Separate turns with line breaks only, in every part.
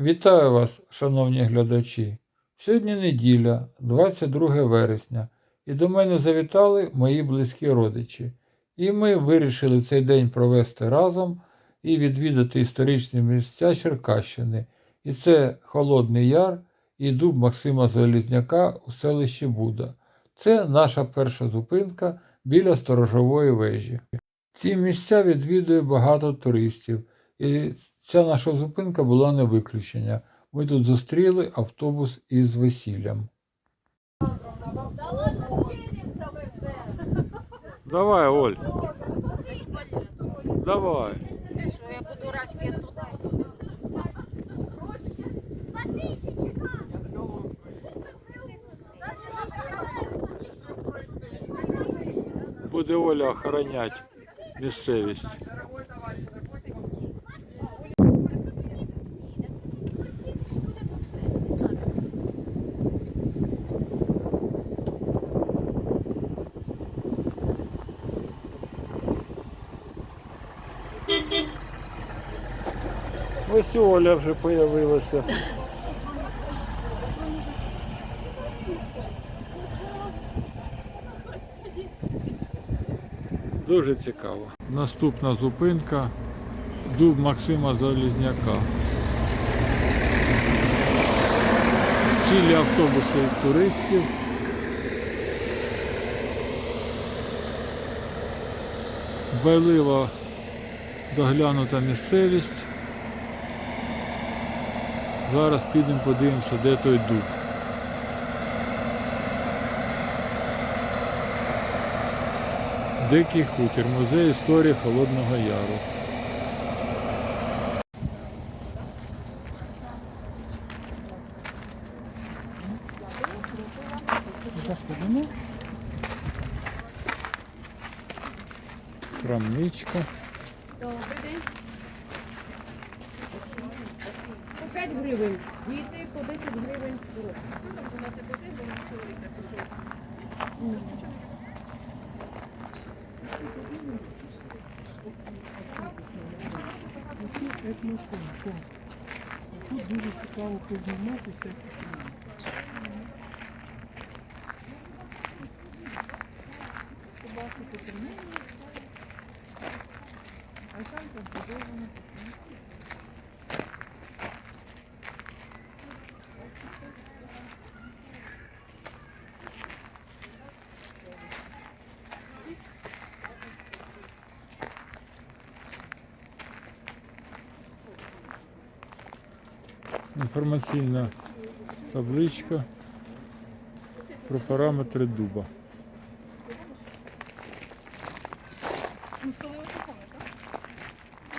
Вітаю вас, шановні глядачі. Сьогодні неділя, 22 вересня, і до мене завітали мої близькі родичі. І ми вирішили цей день провести разом і відвідати історичні місця Черкащини. І це Холодний Яр і дуб Максима Залізняка у селищі Буда. Це наша перша зупинка біля сторожової вежі. Ці місця відвідує багато туристів, і ця наша зупинка була не виключення. Ми тут зустріли автобус із весіллям. Давай, Оль. Давай.
Ти що, я буду рачки туди.
Буде Оля охоронять місцевість. Ось Оля вже появилася. Дуже цікаво. Наступна зупинка дуб Максима Залізняка. Цілі автобуси туристів. Байлива доглянута місцевість. Зараз підемо подивимося, де той дуб. Дикий хутір, музей історії Холодного Яру. Крамничка.
Добрий день. По 5 гривень. Діти по 10 гривень. дорослі.
Етноконкурс. Тут дуже цікаво познімати всякі фільми. Собаки потрималися, а там побудовано таке.
Інформаційна табличка про параметри дуба.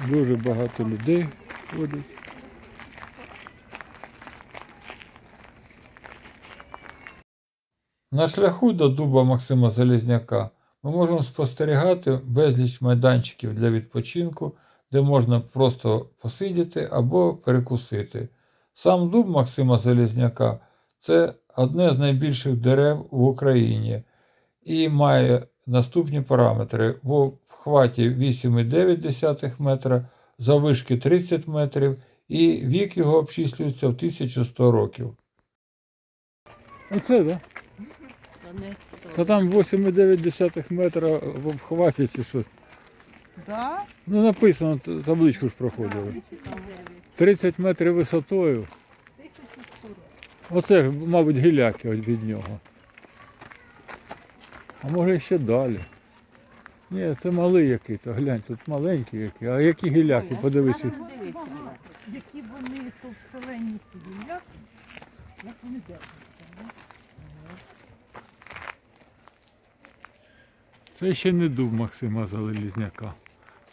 Дуже багато людей ходить. На шляху до дуба Максима Залізняка ми можемо спостерігати безліч майданчиків для відпочинку, де можна просто посидіти або перекусити. Сам дуб Максима Залізняка це одне з найбільших дерев в Україні і має наступні параметри в обхваті 8,9 метра, заввишки 30 метрів і вік його обчислюється в 1100 років. Оце, так?
Вони
Та там 8,9 метра в обхваті чи щось.
Да?
Ну написано, табличку ж проходили. 30 метрів висотою. Оце ж, мабуть, гіляки ось від нього. А може ще далі. Ні, це малий який-то, глянь, тут маленький який. А які гіляки, подивись.
Які вони товстолені ці гілляки, як вони держаться.
Це ще не дуб Максима Залізняка.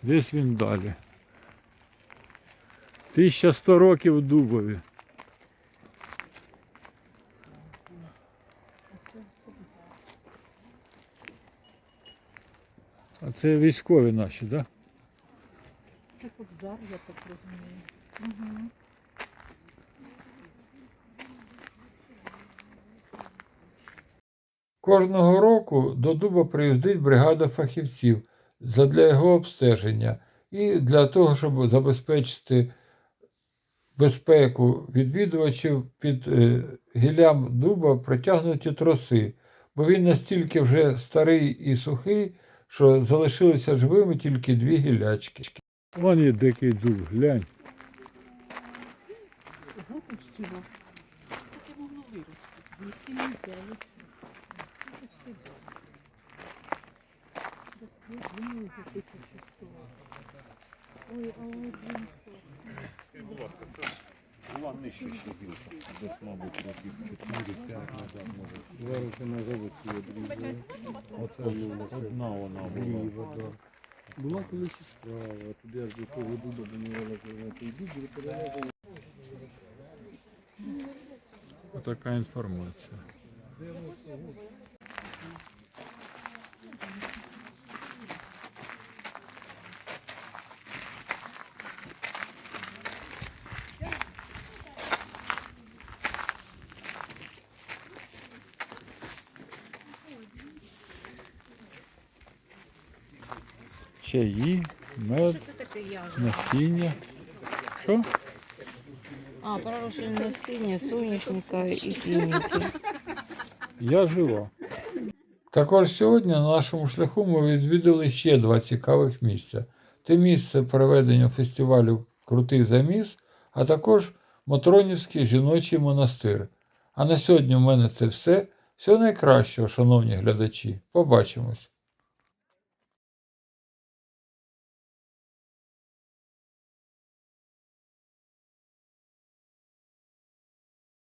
Десь він далі. 1100 років дубові. А це військові наші, так? Да?
Це кобзар, я так розумію.
Кожного року до дуба приїздить бригада фахівців задля його обстеження і для того, щоб забезпечити безпеку відвідувачів під е, гіллям дуба протягнуті троси, бо він настільки вже старий і сухий, що залишилися живими тільки дві гіллячки.
Вон є дикий дуб, глянь.
Таке могло вирости. Ой, а
ласка, це була нижча гілка. Десь, мабуть, років 4-5 назад може.
Зараз вона заводці обрізали.
Оце одна вона була.
Зліва, да. Була колись і справа, туди аж до того дуба до нього дуб перелазили.
Отака інформація. Чаї, мед, насіння. Що?
А, пророщене насіння, соняшника і фініки.
Я жива. Також сьогодні на нашому шляху ми відвідали ще два цікавих місця. Це місце проведення фестивалю Крутий заміс, а також Мотронівський жіночий монастир. А на сьогодні в мене це все. Всього найкращого, шановні глядачі. Побачимось!